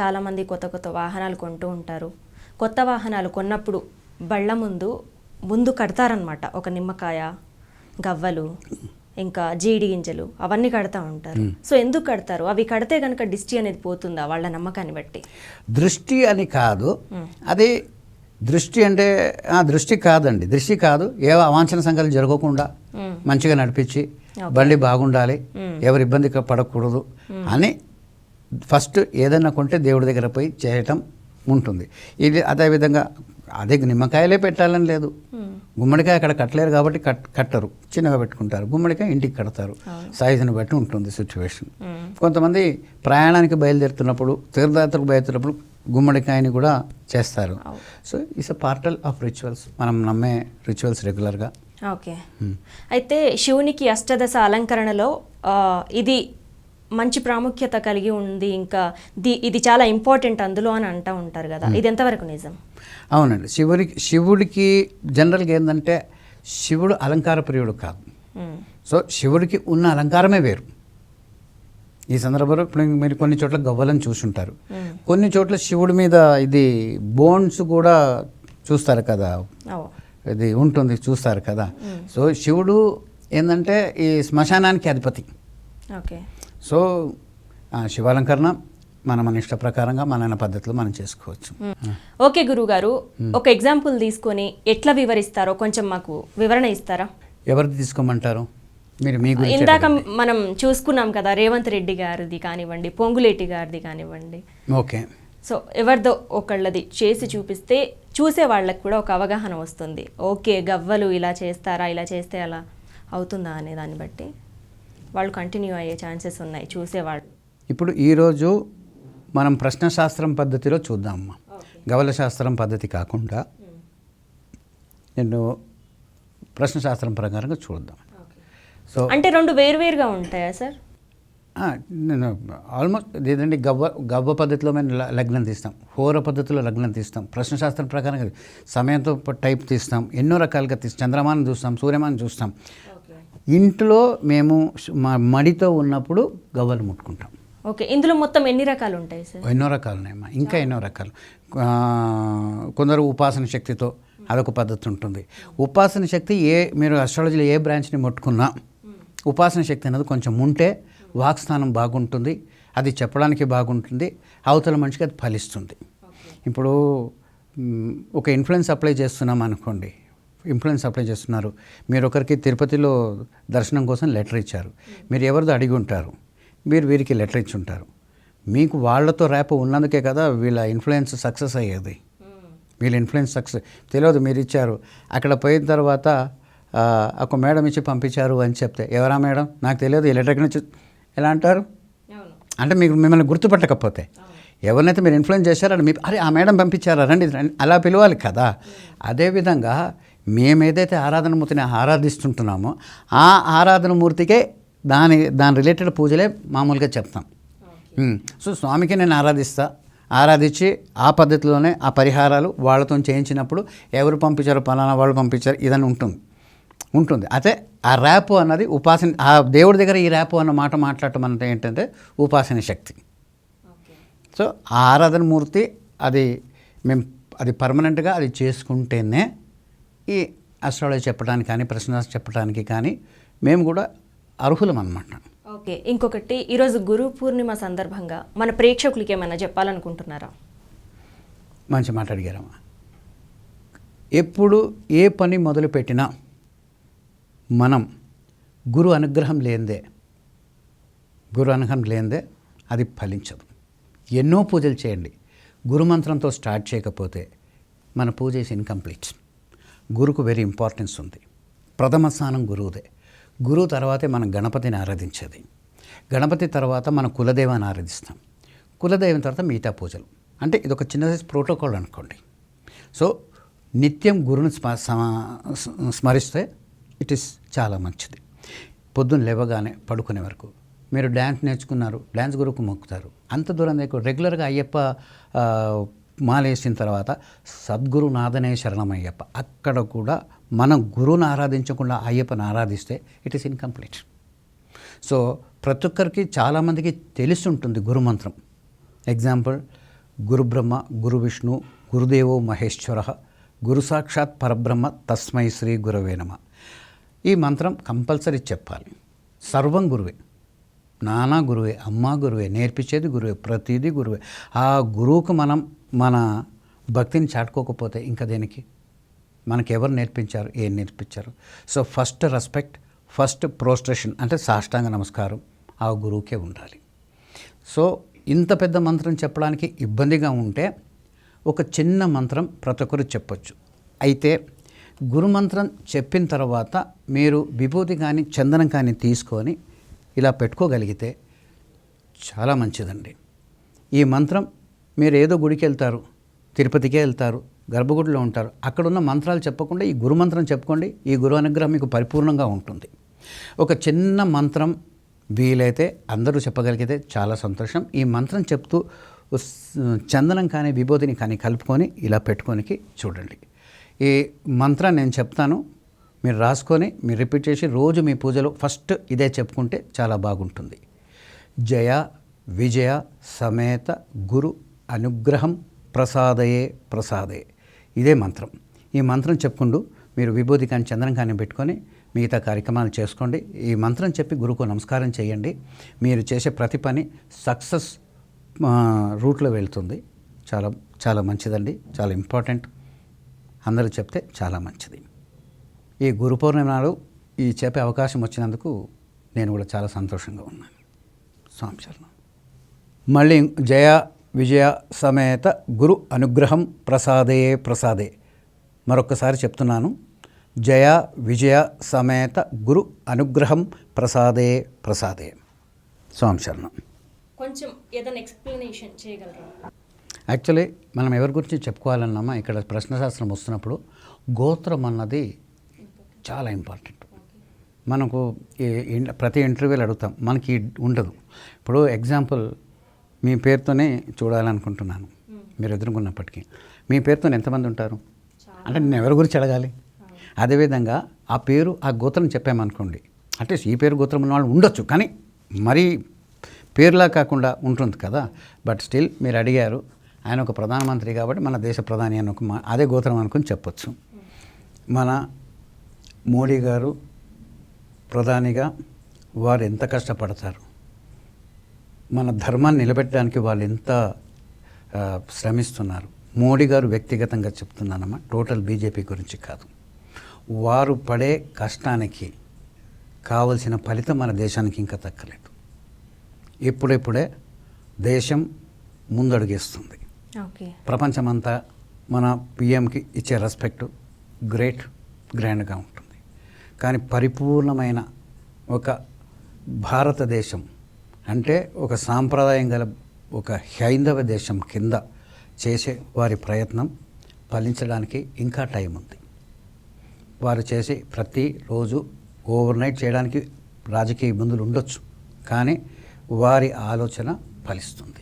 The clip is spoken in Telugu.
చాలామంది కొత్త కొత్త వాహనాలు కొంటూ ఉంటారు. కొత్త వాహనాలు కొన్నప్పుడు బళ్ళ ముందు ముందు కడతారనమాట ఒక నిమ్మకాయ గవ్వలు ఇంకా జీడి గింజలు అవన్నీ కడతా ఉంటారు. సో ఎందుకు కడతారు? అవి కడితే కనుక డిస్టి అనేది పోతుందా వాళ్ళ నమ్మకాన్ని బట్టి? దృష్టి అని కాదు. అది దృష్టి అంటే ఆ, దృష్టి కాదండి. దృష్టి కాదు. ఏ అవాంఛన సంఘాలు జరగకుండా మంచిగా నడిపించి బండి బాగుండాలి. ఎవరి ఇబ్బంది పడకూడదు అని ఫస్ట్ ఏదైనా కొంటే దేవుడి దగ్గర పోయి చేయటం ఉంటుంది. ఇది అదేవిధంగా అదే నిమ్మకాయలే పెట్టాలని లేదు. గుమ్మడికాయ అక్కడ కట్టలేరు కాబట్టి కట్ కట్టరు. చిన్నగా పెట్టుకుంటారు. గుమ్మడికాయ ఇంటికి కడతారు. సైజుని బట్టి ఉంటుంది సిచ్యువేషన్. కొంతమంది ప్రయాణానికి బయలుదేరుతున్నప్పుడు తీర్థయాత్రకు బయలుదేరినప్పుడు గుమ్మడికాయని కూడా చేస్తారు. So it's a part of rituals మనం నమ్మే రిచువల్స్ రెగ్యులర్గా ఓకే. అయితే శివునికి అష్టదశ అలంకరణలో ఇది మంచి ప్రాముఖ్యత కలిగి ఉంది ఇంకా ది ఇది చాలా ఇంపార్టెంట్ అందులో అని అంటూ ఉంటారు కదా. ఇది ఎంతవరకు నిజం? అవునండి. శివుడికి శివుడికి జనరల్గా ఏంటంటే శివుడు అలంకార ప్రియుడు కాదు. మ్మ్. సో శివుడికి ఉన్న అలంకారమే వేరు. ఈ సందర్భంలో ఇప్పుడు మీరు కొన్ని చోట్ల గవ్వలను చూసుంటారు. కొన్ని చోట్ల శివుడి మీద ఇది బోన్స్ కూడా చూస్తారు కదా. ఇది ఉంటుంది చూస్తారు కదా. సో శివుడు ఏంటంటే ఈ శ్మశానానికి అధిపతి. ఓకే. సో శివాలంకరణ మన మన ఇష్ట ప్రకారంగా మన పద్ధతిలో మనం చేసుకోవచ్చు. ఓకే గురుగారు ఒక ఎగ్జాంపుల్ తీసుకొని ఎట్లా వివరిస్తారో కొంచెం మాకు వివరణ ఇస్తారా? ఎవరిది తీసుకోమంటారు? మీరు మీ ఇందాక మనం చూసుకున్నాం కదా రేవంత్ రెడ్డి గారిది కానివ్వండి పొంగులేటి గారిది కానివ్వండి. ఓకే. సో ఎవరిదో ఒకళ్ళది చేసి చూపిస్తే చూసే వాళ్ళకి కూడా ఒక అవగాహన వస్తుంది. ఓకే గవ్వలు ఇలా చేస్తారా ఇలా చేస్తే అలా అవుతుందా అనే దాన్ని బట్టి. వాళ్ళు కంటిన్యూ అయ్యే ఛాన్సెస్ ఉన్నాయి చూసేవాళ్ళు. ఇప్పుడు ఈరోజు మనం ప్రశ్నశాస్త్రం పద్ధతిలో చూద్దామమ్మా గవల శాస్త్రం పద్ధతి కాకుండా నేను ప్రశ్నశాస్త్రం ప్రకారంగా చూద్దాం. సో అంటే రెండు వేరువేరుగా ఉంటాయా సార్? నేను ఆల్మోస్ట్ ఏదండి గవ్వ గవ్వ పద్ధతిలో మేము లగ్నం తీస్తాం. హోర పద్ధతిలో లగ్నం తీస్తాం. ప్రశ్నశాస్త్రం ప్రకారంగా సమయంతో ప- టైప్ తీస్తాం. ఎన్నో రకాలుగా తీస్తాం. చంద్రమానం చూస్తాం సూర్యమానం చూస్తాం. ఇంట్లో మేము మడితో ఉన్నప్పుడు గవ్వలు ముట్టుకుంటాం. ఓకే ఇందులో మొత్తం ఎన్ని రకాలు ఉంటాయి సార్? ఎన్నో రకాలు ఉన్నాయమ్మా ఇంకా ఎన్నో రకాలు. కొందరు ఉపాసన శక్తితో అదొక పద్ధతి ఉంటుంది ఉపాసన శక్తి ఏ మీరు అస్ట్రాలజీలో ఏ బ్రాంచ్ని ముట్టుకున్నా ఉపాసన శక్తి అనేది కొంచెం ఉంటే వాక్స్థానం బాగుంటుంది అది చెప్పడానికి బాగుంటుంది అవతల మనిషికి అది ఫలిస్తుంది. ఇప్పుడు ఒక ఇన్ఫ్లుయెన్స్ అప్లై చేస్తున్నాం అనుకోండి ఇన్ఫ్లుయెన్స్ అప్లై చేస్తున్నారు. మీరు ఒకరికి తిరుపతిలో దర్శనం కోసం లెటర్ ఇచ్చారు. మీరు ఎవరిదో అడిగి ఉంటారు. మీరు వీరికి లెటర్ ఇచ్చి ఉంటారు. మీకు వాళ్ళతో ర్యాప్ ఉన్నందుకే కదా వీళ్ళ ఇన్ఫ్లుయెన్స్ సక్సెస్ అయ్యేది. వీళ్ళ ఇన్ఫ్లుయెన్స్ సక్సెస్ తెలియదు మీరు ఇచ్చారు. అక్కడ పోయిన తర్వాత ఒక మేడం ఇచ్చి పంపించారు అని చెప్తే ఎవరా మేడం? నాకు తెలియదు ఈ లెటర్ నుంచి ఎలా అంటారు? అంటే మీకు మిమ్మల్ని గుర్తుపట్టకపోతే. ఎవరినైతే మీరు ఇన్ఫ్లుయెన్స్ చేశారో అది మీ అరే ఆ మేడం పంపించారా? రండి అలా పిలవాలి కదా. అదేవిధంగా మేము ఏదైతే ఆరాధన మూర్తిని ఆరాధిస్తుంటున్నామో ఆ ఆరాధన మూర్తికే దాని దాని రిలేటెడ్ పూజలే మామూలుగా చెప్తాం. సో స్వామికి నేను ఆరాధిస్తా. ఆరాధించి ఆ పద్ధతిలోనే ఆ పరిహారాలు వాళ్ళతో చేయించినప్పుడు ఎవరు పంపించారో పలానా వాళ్ళు పంపించారు ఇదని ఉంటుంది. ఉంటుంది. అయితే ఆ ర్యాప్ అన్నది ఉపాసన ఆ దేవుడి దగ్గర ఈ ర్యాప్ అన్న మాట మాట్లాడటం అంటే ఏంటంటే ఉపాసన శక్తి. సో ఆ ఆరాధన మూర్తి అది మేము అది పర్మనెంట్గా అది చేసుకుంటేనే ఈ అస్ట్రాలజీ చెప్పడానికి కానీ ప్రశ్న చెప్పడానికి కానీ మేము కూడా అర్హులం అన్నమాట ఓకే. ఇంకొకటి ఈరోజు గురు పూర్ణిమ సందర్భంగా మన ప్రేక్షకులకి ఏమైనా చెప్పాలనుకుంటున్నారా? మంచి మాట అడిగారమ్మా ఎప్పుడు ఏ పని మొదలుపెట్టినా మనం గురు అనుగ్రహం లేనిదే గురు అనుగ్రహం లేనిదే అది ఫలించదు. ఎన్నో పూజలు చేయండి. గురు మంత్రంతో స్టార్ట్ చేయకపోతే మన పూజ ఇస్ ఇన్కంప్లీట్. గురుకు వెరీ ఇంపార్టెన్స్ ఉంది. ప్రథమ స్థానం గురువుదే. గురువు తర్వాతే మనం గణపతిని ఆరాధించేది. గణపతి తర్వాత మన కులదేవాన్ని ఆరాధిస్తాం. కులదైవం తర్వాత మిగతా పూజలు. అంటే ఇది ఒక చిన్న ప్రోటోకాల్ అనుకోండి. సో నిత్యం గురుని స్మ స్మరిస్తే ఇట్ ఈస్ చాలా మంచిది. పొద్దున్న లేవగానే పడుకునే వరకు మీరు డ్యాన్స్ నేర్చుకున్నారు డ్యాన్స్ గురువుకు మొక్కుతారు. అంత దూరం దగ్గర రెగ్యులర్గా అయ్యప్ప మాలేసిన తర్వాత సద్గురునాథనే శరణమయ్యప్ప. అక్కడ కూడా మనం గురువుని ఆరాధించకుండా అయ్యప్పని ఆరాధిస్తే ఇట్ ఈస్ ఇన్కంప్లీట్ సో ప్రతి ఒక్కరికి చాలామందికి తెలిసి ఉంటుంది గురుమంత్రం ఎగ్జాంపుల్ గురుబ్రహ్మ గురు విష్ణు గురుదేవో మహేశ్వర గురు సాక్షాత్ పరబ్రహ్మ తస్మై శ్రీ గురవే నమ. ఈ మంత్రం కంపల్సరీ చెప్పాలి. సర్వం గురువే. నానా గురువే అమ్మ గురువే నేర్పించేది గురువే ప్రతిదీ గురువే. ఆ గురువుకు మనం మన భక్తిని చాటుకోకపోతే ఇంకా దేనికి? మనకి ఎవరు నేర్పించారు? ఏం నేర్పించారు? So first respect first prostration అంటే సాష్టాంగ నమస్కారం ఆ గురువుకే ఉండాలి. సో ఇంత పెద్ద మంత్రం చెప్పడానికి ఇబ్బందిగా ఉంటే ఒక చిన్న మంత్రం ప్రతి ఒక్కరు చెప్పొచ్చు. అయితే గురు మంత్రం చెప్పిన తర్వాత మీరు విభూతి కానీ చందనం కానీ తీసుకొని ఇలా పెట్టుకోగలిగితే చాలా మంచిదండి. ఈ మంత్రం మీరు ఏదో గుడికి వెళ్తారు తిరుపతికే వెళ్తారు గర్భగుడిలో ఉంటారు. అక్కడ ఉన్న మంత్రాలు చెప్పకుండా ఈ గురు మంత్రం చెప్పుకోండి ఈ గురు అనుగ్రహం మీకు పరిపూర్ణంగా ఉంటుంది. ఒక చిన్న మంత్రం వీలైతే అందరూ చెప్పగలిగితే చాలా సంతోషం. ఈ మంత్రం చెప్తూ చందనం కానీ విభూతిని కానీ కలుపుకొని ఇలా పెట్టుకోనికి చూడండి. ఈ మంత్రాన్ని నేను చెప్తాను మీరు రాసుకొని మీరు రిపీట్ చేసి రోజు మీ పూజలో ఫస్ట్ ఇదే చెప్పుకుంటే చాలా బాగుంటుంది. జయ విజయ సమేత గురు అనుగ్రహం ప్రసాదయే ప్రసాదే. ఇదే మంత్రం. ఈ మంత్రం చెప్పుకుంటూ మీరు విభూతి కానీ చంద్రం కానీ పెట్టుకొని మిగతా కార్యక్రమాలు చేసుకోండి. ఈ మంత్రం చెప్పి గురువుకు నమస్కారం చేయండి. మీరు చేసే ప్రతి పని సక్సెస్ రూట్లో వెళ్తుంది. చాలా చాలా మంచిదండి. చాలా ఇంపార్టెంట్. అందరూ చెప్తే చాలా మంచిది. ఈ గురు పౌర్ణమి నాడు ఈ చెప్పే అవకాశం వచ్చినందుకు నేను కూడా చాలా సంతోషంగా ఉన్నాను. స్వామి శరణం. మళ్ళీ జయ విజయ సమేత గురు అనుగ్రహం ప్రసాదే ప్రసాదే. మరొకసారి చెప్తున్నాను. జయ విజయ సమేత గురు అనుగ్రహం ప్రసాదే ప్రసాదే. స్వామి శరణం. కొంచెం ఏదైనా ఎక్స్ప్లెనేషన్ చేయగలరా? యాక్చువల్లీ మనం ఎవరి గురించి చెప్పుకోవాలన్నామా? ఇక్కడ ప్రశ్నశాస్త్రం వస్తున్నప్పుడు గోత్రం అన్నది చాలా ఇంపార్టెంట్. మనకు ప్రతి ఇంటర్వ్యూలు అడుగుతాం. మనకి ఉండదు. ఇప్పుడు ఎగ్జాంపుల్ మీ పేరుతోనే చూడాలనుకుంటున్నాను. మీరు ఎదుర్కొన్నప్పటికీ. మీ పేరుతో ఎంతమంది ఉంటారు? అంటే నేను ఎవరి గురించి అడగాలి? అదేవిధంగా ఆ పేరు ఆ గోత్రం చెప్పామనుకోండి. అంటే ఈ పేరు గోత్రం ఉన్న వాళ్ళు ఉండొచ్చు కానీ మరీ పేరులా కాకుండా ఉంటుంది కదా. బట్ స్టిల్ మీరు అడిగారు ఆయన ఒక ప్రధానమంత్రి కాబట్టి మన దేశ ప్రధాని అని ఒక మా- అదే గోత్రం అనుకుని చెప్పొచ్చు. మన మోడీ గారు ప్రధానిగా వారు ఎంత కష్టపడతారు? మన ధర్మాన్ని నిలబెట్టడానికి వాళ్ళు ఎంత శ్రమిస్తున్నారు. మోడీ గారు వ్యక్తిగతంగా చెప్తున్నానమ్మా టోటల్ బీజేపీ గురించి కాదు. వారు పడే కష్టానికి కావలసిన ఫలితం మన దేశానికి ఇంకా దక్కలేదు ఇప్పుడిప్పుడే దేశం ముందడుగేస్తుంది. ప్రపంచమంతా మన పిఎంకి ఇచ్చే రెస్పెక్ట్ గ్రేట్ గ్రాండ్గా ఉంటుంది. కానీ పరిపూర్ణమైన ఒక భారతదేశం అంటే ఒక సాంప్రదాయం గల ఒక హైందవ దేశం కింద చేసే వారి ప్రయత్నం ఫలించడానికి ఇంకా టైం ఉంది. వారు చేసే ప్రతి రోజు ఓవర్ నైట్ చేయడానికి రాజకీయ ఇబ్బందులు ఉండొచ్చు కానీ వారి ఆలోచన ఫలిస్తుంది.